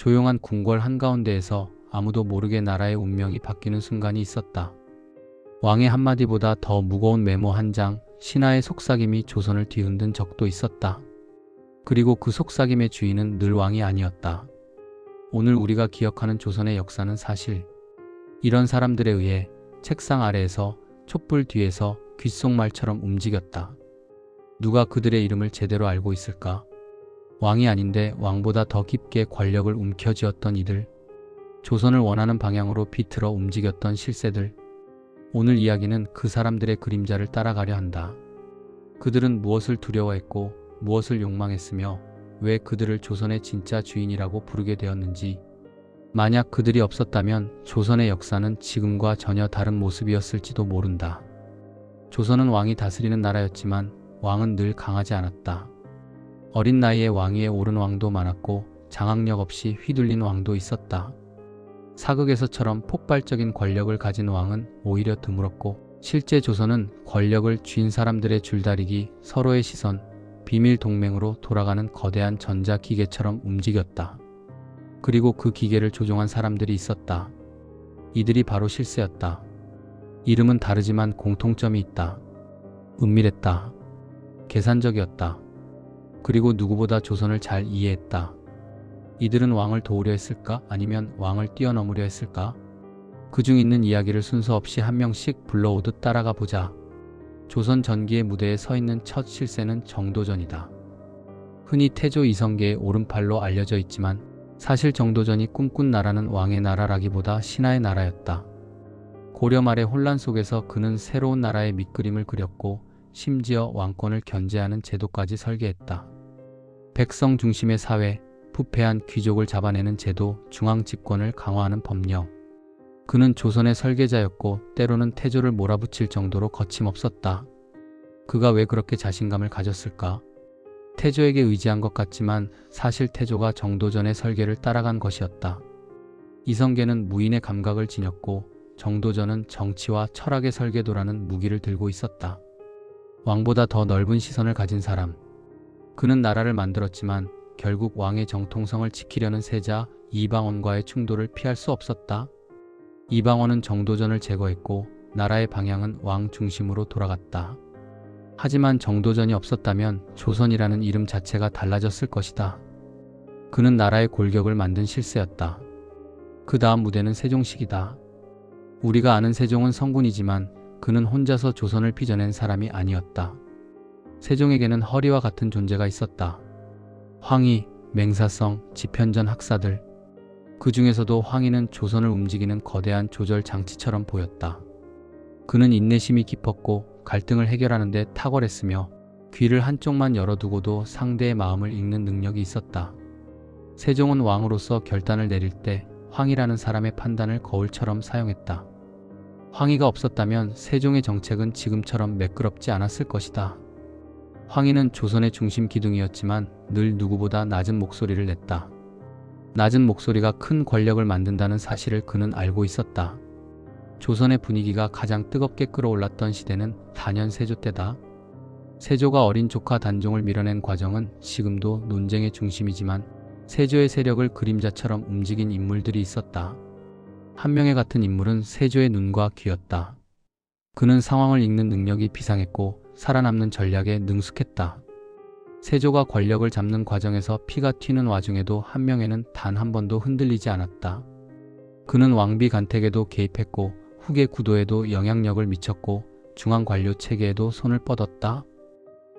조용한 궁궐 한가운데에서 아무도 모르게 나라의 운명이 바뀌는 순간이 있었다. 왕의 한마디보다 더 무거운 메모 한 장, 신하의 속삭임이 조선을 뒤흔든 적도 있었다. 그리고 그 속삭임의 주인은 늘 왕이 아니었다. 오늘 우리가 기억하는 조선의 역사는 사실 이런 사람들에 의해 책상 아래에서 촛불 뒤에서 귓속말처럼 움직였다. 누가 그들의 이름을 제대로 알고 있을까? 왕이 아닌데 왕보다 더 깊게 권력을 움켜쥐었던 이들, 조선을 원하는 방향으로 비틀어 움직였던 실세들. 오늘 이야기는 그 사람들의 그림자를 따라가려 한다. 그들은 무엇을 두려워했고 무엇을 욕망했으며 왜 그들을 조선의 진짜 주인이라고 부르게 되었는지, 만약 그들이 없었다면 조선의 역사는 지금과 전혀 다른 모습이었을지도 모른다. 조선은 왕이 다스리는 나라였지만 왕은 늘 강하지 않았다. 어린 나이에 왕위에 오른 왕도 많았고 장악력 없이 휘둘린 왕도 있었다. 사극에서처럼 폭발적인 권력을 가진 왕은 오히려 드물었고 실제 조선은 권력을 쥔 사람들의 줄다리기, 서로의 시선, 비밀 동맹으로 돌아가는 거대한 전자기계처럼 움직였다. 그리고 그 기계를 조종한 사람들이 있었다. 이들이 바로 실세였다. 이름은 다르지만 공통점이 있다. 은밀했다. 계산적이었다. 그리고 누구보다 조선을 잘 이해했다. 이들은 왕을 도우려 했을까? 아니면 왕을 뛰어넘으려 했을까? 그중 있는 이야기를 순서 없이 한 명씩 불러오듯 따라가 보자. 조선 전기의 무대에 서 있는 첫 실세는 정도전이다. 흔히 태조 이성계의 오른팔로 알려져 있지만 사실 정도전이 꿈꾼 나라는 왕의 나라라기보다 신하의 나라였다. 고려 말의 혼란 속에서 그는 새로운 나라의 밑그림을 그렸고 심지어 왕권을 견제하는 제도까지 설계했다. 백성 중심의 사회, 부패한 귀족을 잡아내는 제도, 중앙 집권을 강화하는 법령. 그는 조선의 설계자였고 때로는 태조를 몰아붙일 정도로 거침없었다. 그가 왜 그렇게 자신감을 가졌을까? 태조에게 의지한 것 같지만 사실 태조가 정도전의 설계를 따라간 것이었다. 이성계는 무인의 감각을 지녔고 정도전은 정치와 철학의 설계도라는 무기를 들고 있었다. 왕보다 더 넓은 시선을 가진 사람. 그는 나라를 만들었지만 결국 왕의 정통성을 지키려는 세자 이방원과의 충돌을 피할 수 없었다. 이방원은 정도전을 제거했고 나라의 방향은 왕 중심으로 돌아갔다. 하지만 정도전이 없었다면 조선이라는 이름 자체가 달라졌을 것이다. 그는 나라의 골격을 만든 실세였다. 그 다음 무대는 세종식이다. 우리가 아는 세종은 성군이지만 그는 혼자서 조선을 빚어낸 사람이 아니었다. 세종에게는 허리와 같은 존재가 있었다. 황희, 맹사성, 지편전 학사들. 그 중에서도 황희는 조선을 움직이는 거대한 조절 장치처럼 보였다. 그는 인내심이 깊었고 갈등을 해결하는 데 탁월했으며 귀를 한쪽만 열어두고도 상대의 마음을 읽는 능력이 있었다. 세종은 왕으로서 결단을 내릴 때 황이라는 사람의 판단을 거울처럼 사용했다. 황희가 없었다면 세종의 정책은 지금처럼 매끄럽지 않았을 것이다. 황희는 조선의 중심 기둥이었지만 늘 누구보다 낮은 목소리를 냈다. 낮은 목소리가 큰 권력을 만든다는 사실을 그는 알고 있었다. 조선의 분위기가 가장 뜨겁게 끌어올랐던 시대는 단연 세조 때다. 세조가 어린 조카 단종을 밀어낸 과정은 지금도 논쟁의 중심이지만 세조의 세력을 그림자처럼 움직인 인물들이 있었다. 한 명의 같은 인물은 세조의 눈과 귀였다. 그는 상황을 읽는 능력이 비상했고 살아남는 전략에 능숙했다. 세조가 권력을 잡는 과정에서 피가 튀는 와중에도 한 명에는 단 한 번도 흔들리지 않았다. 그는 왕비 간택에도 개입했고 후계 구도에도 영향력을 미쳤고 중앙 관료 체계에도 손을 뻗었다.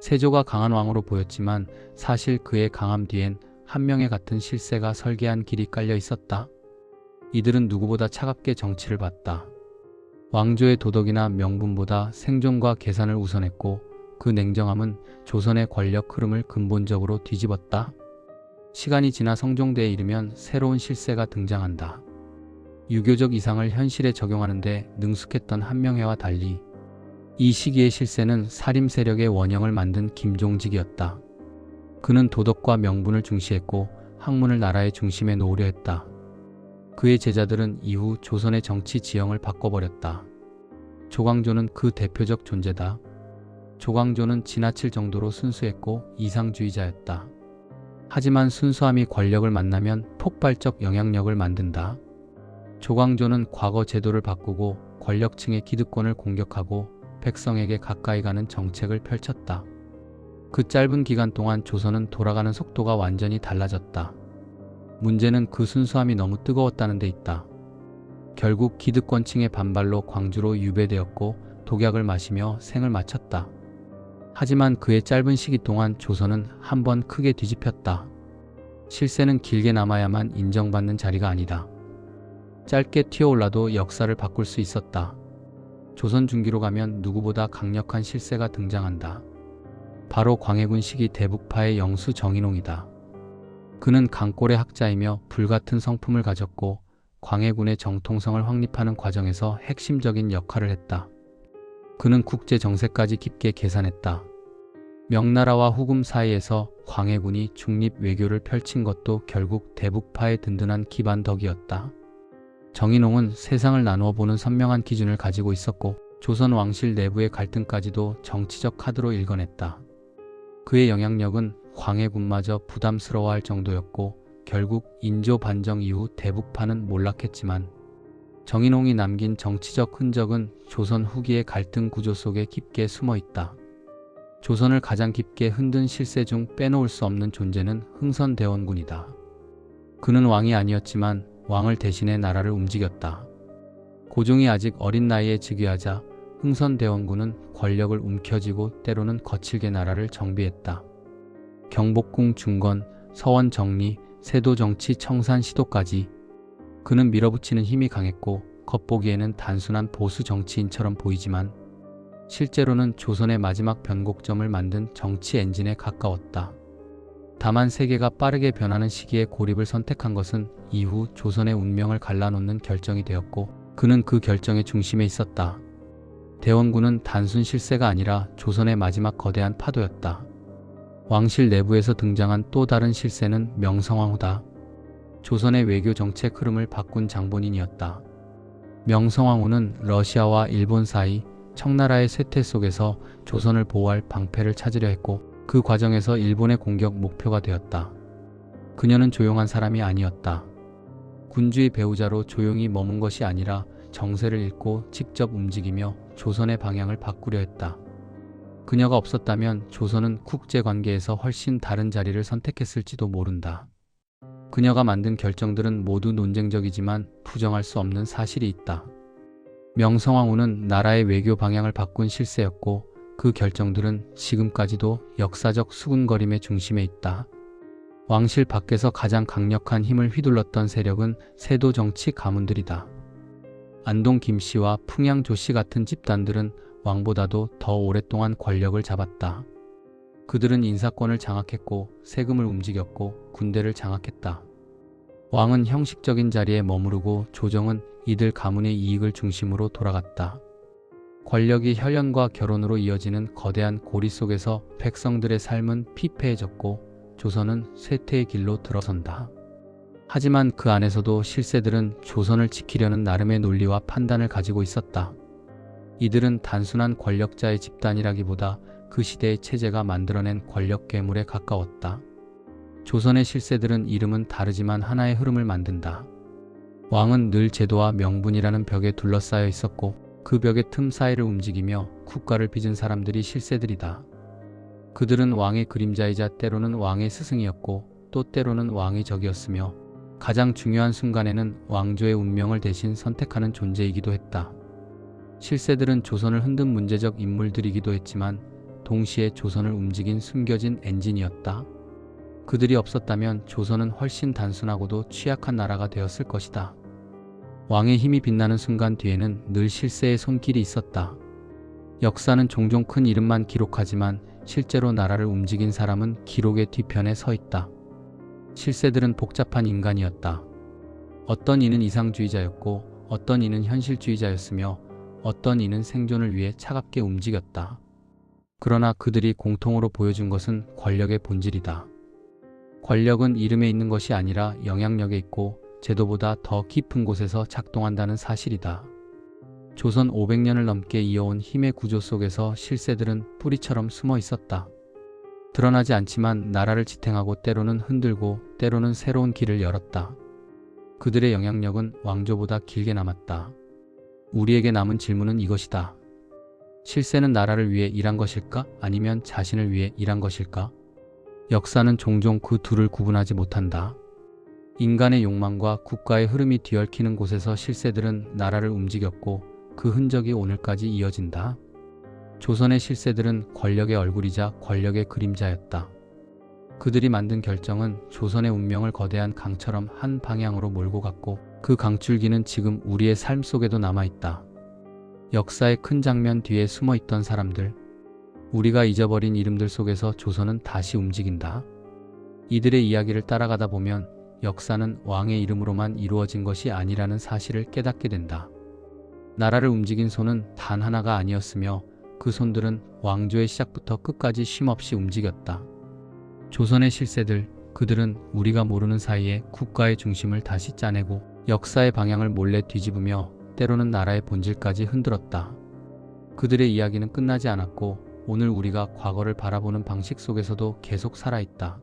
세조가 강한 왕으로 보였지만 사실 그의 강함 뒤엔 한 명의 같은 실세가 설계한 길이 깔려 있었다. 이들은 누구보다 차갑게 정치를 봤다. 왕조의 도덕이나 명분보다 생존과 계산을 우선했고 그 냉정함은 조선의 권력 흐름을 근본적으로 뒤집었다. 시간이 지나 성종대에 이르면 새로운 실세가 등장한다. 유교적 이상을 현실에 적용하는데 능숙했던 한명회와 달리 이 시기의 실세는 사림 세력의 원형을 만든 김종직이었다. 그는 도덕과 명분을 중시했고 학문을 나라의 중심에 놓으려 했다. 그의 제자들은 이후 조선의 정치 지형을 바꿔버렸다. 조광조는 그 대표적 존재다. 조광조는 지나칠 정도로 순수했고 이상주의자였다. 하지만 순수함이 권력을 만나면 폭발적 영향력을 만든다. 조광조는 과거 제도를 바꾸고 권력층의 기득권을 공격하고 백성에게 가까이 가는 정책을 펼쳤다. 그 짧은 기간 동안 조선은 돌아가는 속도가 완전히 달라졌다. 문제는 그 순수함이 너무 뜨거웠다는 데 있다. 결국 기득권층의 반발로 광주로 유배되었고 독약을 마시며 생을 마쳤다. 하지만 그의 짧은 시기 동안 조선은 한 번 크게 뒤집혔다. 실세는 길게 남아야만 인정받는 자리가 아니다. 짧게 튀어올라도 역사를 바꿀 수 있었다. 조선 중기로 가면 누구보다 강력한 실세가 등장한다. 바로 광해군 시기 대북파의 영수 정인홍이다. 그는 강골의 학자이며 불같은 성품을 가졌고 광해군의 정통성을 확립하는 과정에서 핵심적인 역할을 했다. 그는 국제 정세까지 깊게 계산했다. 명나라와 후금 사이에서 광해군이 중립 외교를 펼친 것도 결국 대북파의 든든한 기반 덕이었다. 정인홍은 세상을 나누어 보는 선명한 기준을 가지고 있었고 조선 왕실 내부의 갈등까지도 정치적 카드로 읽어냈다. 그의 영향력은 광해군마저 부담스러워할 정도였고 결국 인조 반정 이후 대북파는 몰락했지만 정인홍이 남긴 정치적 흔적은 조선 후기의 갈등 구조 속에 깊게 숨어 있다. 조선을 가장 깊게 흔든 실세 중 빼놓을 수 없는 존재는 흥선대원군이다. 그는 왕이 아니었지만 왕을 대신해 나라를 움직였다. 고종이 아직 어린 나이에 즉위하자 흥선대원군은 권력을 움켜쥐고 때로는 거칠게 나라를 정비했다. 경복궁 중건, 서원 정리, 세도 정치 청산 시도까지 그는 밀어붙이는 힘이 강했고 겉보기에는 단순한 보수 정치인처럼 보이지만 실제로는 조선의 마지막 변곡점을 만든 정치 엔진에 가까웠다. 다만 세계가 빠르게 변하는 시기에 고립을 선택한 것은 이후 조선의 운명을 갈라놓는 결정이 되었고 그는 그 결정의 중심에 있었다. 대원군은 단순 실세가 아니라 조선의 마지막 거대한 파도였다. 왕실 내부에서 등장한 또 다른 실세는 명성황후다. 조선의 외교 정책 흐름을 바꾼 장본인이었다. 명성황후는 러시아와 일본 사이 청나라의 쇠퇴 속에서 조선을 보호할 방패를 찾으려 했고 그 과정에서 일본의 공격 목표가 되었다. 그녀는 조용한 사람이 아니었다. 군주의 배우자로 조용히 머문 것이 아니라 정세를 읽고 직접 움직이며 조선의 방향을 바꾸려 했다. 그녀가 없었다면 조선은 국제 관계에서 훨씬 다른 자리를 선택했을지도 모른다. 그녀가 만든 결정들은 모두 논쟁적이지만 부정할 수 없는 사실이 있다. 명성황후는 나라의 외교 방향을 바꾼 실세였고 그 결정들은 지금까지도 역사적 수군거림의 중심에 있다. 왕실 밖에서 가장 강력한 힘을 휘둘렀던 세력은 세도 정치 가문들이다. 안동 김씨와 풍양 조씨 같은 집단들은 왕보다도 더 오랫동안 권력을 잡았다. 그들은 인사권을 장악했고 세금을 움직였고 군대를 장악했다. 왕은 형식적인 자리에 머무르고 조정은 이들 가문의 이익을 중심으로 돌아갔다. 권력이 혈연과 결혼으로 이어지는 거대한 고리 속에서 백성들의 삶은 피폐해졌고 조선은 쇠퇴의 길로 들어선다. 하지만 그 안에서도 실세들은 조선을 지키려는 나름의 논리와 판단을 가지고 있었다. 이들은 단순한 권력자의 집단이라기보다 그 시대의 체제가 만들어낸 권력 괴물에 가까웠다. 조선의 실세들은 이름은 다르지만 하나의 흐름을 만든다. 왕은 늘 제도와 명분이라는 벽에 둘러싸여 있었고 그 벽의 틈 사이를 움직이며 국가를 빚은 사람들이 실세들이다. 그들은 왕의 그림자이자 때로는 왕의 스승이었고 또 때로는 왕의 적이었으며 가장 중요한 순간에는 왕조의 운명을 대신 선택하는 존재이기도 했다. 실세들은 조선을 흔든 문제적 인물들이기도 했지만 동시에 조선을 움직인 숨겨진 엔진이었다. 그들이 없었다면 조선은 훨씬 단순하고도 취약한 나라가 되었을 것이다. 왕의 힘이 빛나는 순간 뒤에는 늘 실세의 손길이 있었다. 역사는 종종 큰 이름만 기록하지만 실제로 나라를 움직인 사람은 기록의 뒤편에 서 있다. 실세들은 복잡한 인간이었다. 어떤 이는 이상주의자였고 어떤 이는 현실주의자였으며 어떤 이는 생존을 위해 차갑게 움직였다. 그러나 그들이 공통으로 보여준 것은 권력의 본질이다. 권력은 이름에 있는 것이 아니라 영향력에 있고 제도보다 더 깊은 곳에서 작동한다는 사실이다. 조선 500년을 넘게 이어온 힘의 구조 속에서 실세들은 뿌리처럼 숨어 있었다. 드러나지 않지만 나라를 지탱하고 때로는 흔들고 때로는 새로운 길을 열었다. 그들의 영향력은 왕조보다 길게 남았다. 우리에게 남은 질문은 이것이다. 실세는 나라를 위해 일한 것일까? 아니면 자신을 위해 일한 것일까? 역사는 종종 그 둘을 구분하지 못한다. 인간의 욕망과 국가의 흐름이 뒤얽히는 곳에서 실세들은 나라를 움직였고 그 흔적이 오늘까지 이어진다. 조선의 실세들은 권력의 얼굴이자 권력의 그림자였다. 그들이 만든 결정은 조선의 운명을 거대한 강처럼 한 방향으로 몰고 갔고 그 강줄기는 지금 우리의 삶 속에도 남아있다. 역사의 큰 장면 뒤에 숨어 있던 사람들, 우리가 잊어버린 이름들 속에서 조선은 다시 움직인다. 이들의 이야기를 따라가다 보면 역사는 왕의 이름으로만 이루어진 것이 아니라는 사실을 깨닫게 된다. 나라를 움직인 손은 단 하나가 아니었으며 그 손들은 왕조의 시작부터 끝까지 쉼없이 움직였다. 조선의 실세들, 그들은 우리가 모르는 사이에 국가의 중심을 다시 짜내고 역사의 방향을 몰래 뒤집으며 때로는 나라의 본질까지 흔들었다. 그들의 이야기는 끝나지 않았고 오늘 우리가 과거를 바라보는 방식 속에서도 계속 살아있다.